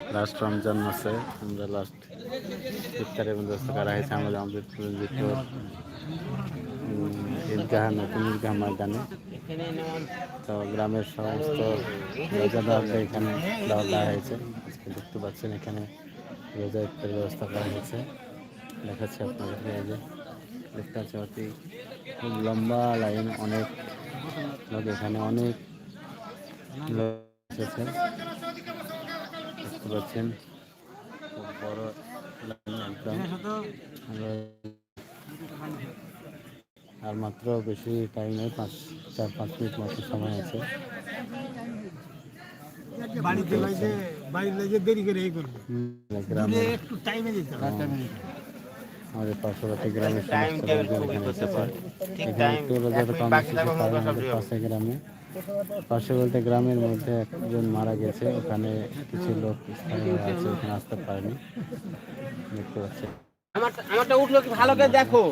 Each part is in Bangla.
লাস্ট রমজান মাসে আমরা লাস্ট ইফতারের ব্যবস্থা করা হয়েছে আমাদের ভিতর ঈদগাহ, নতুন ঈদগাহ ময়দানে। তো গ্রামের সমস্ত রোজাদারকে এখানে দেওয়া দেওয়া হয়েছে। আজকে দেখতে পাচ্ছেন এখানে রোজা ইফতারের ব্যবস্থা করা হয়েছে। দেখাচ্ছি আপনাদেরকে এই যে, দেখতে পাচ্ছি অতি খুব লম্বা লাইন, অনেক লোক এখানে, অনেক লোক দেখতে পাচ্ছেন? খুব বড় আর মাত্র বেশি টাইম নেই পাঁচ চার পাঁচ মিনিট মতো সময় আছে। বাড়িতে বাড়িতে দেরি করে এই করব। গ্রামে। একটু টাইমে যেতে হবে। আমাদের পার্শ্ববর্তী গ্রামের সমস্ত লোকজন এখানে এসেছে এখানে একটু রোজার কম এসেছে আমাদের পাশে গ্রামে। পাশে বলতে গ্রামের মধ্যে একজন মারা গেছে ওখানে কিছু লোক স্থানীয় আছে ওখানে আসতে পারেনি। দেখতে পাচ্ছেন আমারটা উঠল কি? ভালো করে দেখো।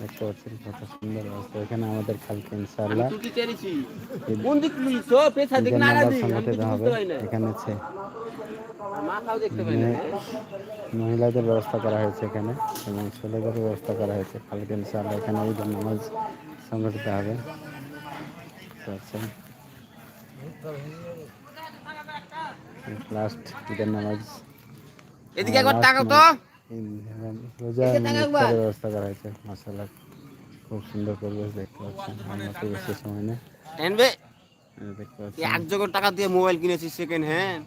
দেখতে পাচ্ছেন কত সুন্দর অবস্থা। এখানে আমাদের কালকে ইনশাআল্লাহ। কোন দিক পেছা দিক না দিক এখানে মহিলাদের ব্যবস্থা করা হয়েছে এখানে এবং ছেলেদের ব্যবস্থা করা হয়েছে। কালকে ইনশাআল্লাহ এখানে ঈদের নামাজ সংগঠিত হবে। আচ্ছা। লাস্ট ঈদের নামাজ। এদিকে একবার তাকাও তো। রোজা ইফতারের ব্যবস্থা করা হয়েছে মাসাল্লাহ খুব সুন্দর পরিবেশ দেখতে পাচ্ছেন। আমরা বেশি সময় নেই এনবে দেখতে পাচ্ছেন। এক জোগাড় টাকা দিয়ে মোবাইল কিনেছি সেকেন্ড হ্যান্ড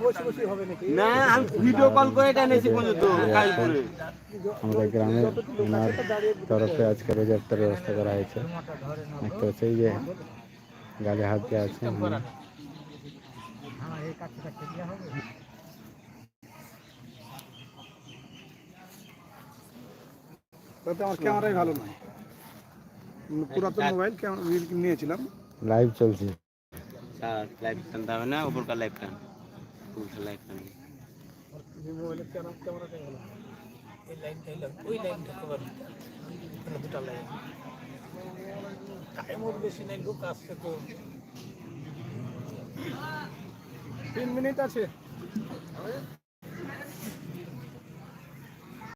বসে বসে হবে নাকি? না আমি ভিডিও কল করে এটা এনেছি পর্যন্ত কাল করে আমাদের গ্রামের ওনার তরফে আজকে রোজা ইফতারের ব্যবস্থা করা হয়েছে। দেখতে পাচ্ছি এই যে গালে হাত দিয়ে আছে উনি। তাতে আমার ক্যামেরাই ভালো নয়। পুরাতন মোবাইল ক্যামেরা নিয়েছিলাম। লাইভ চলছে। স্যার লাইভ টানতে হবে না উপরকার লাইভ টান উপরকার লাইভ টান মোবাইলের ক্যামেরাটাই ভালো। এই লাইনটা এলাম ওই লাইনটা কভার দুটা লাইন। টাইমও বেশি নাই, লোক আসছে তো। তিন মিনিট আছে।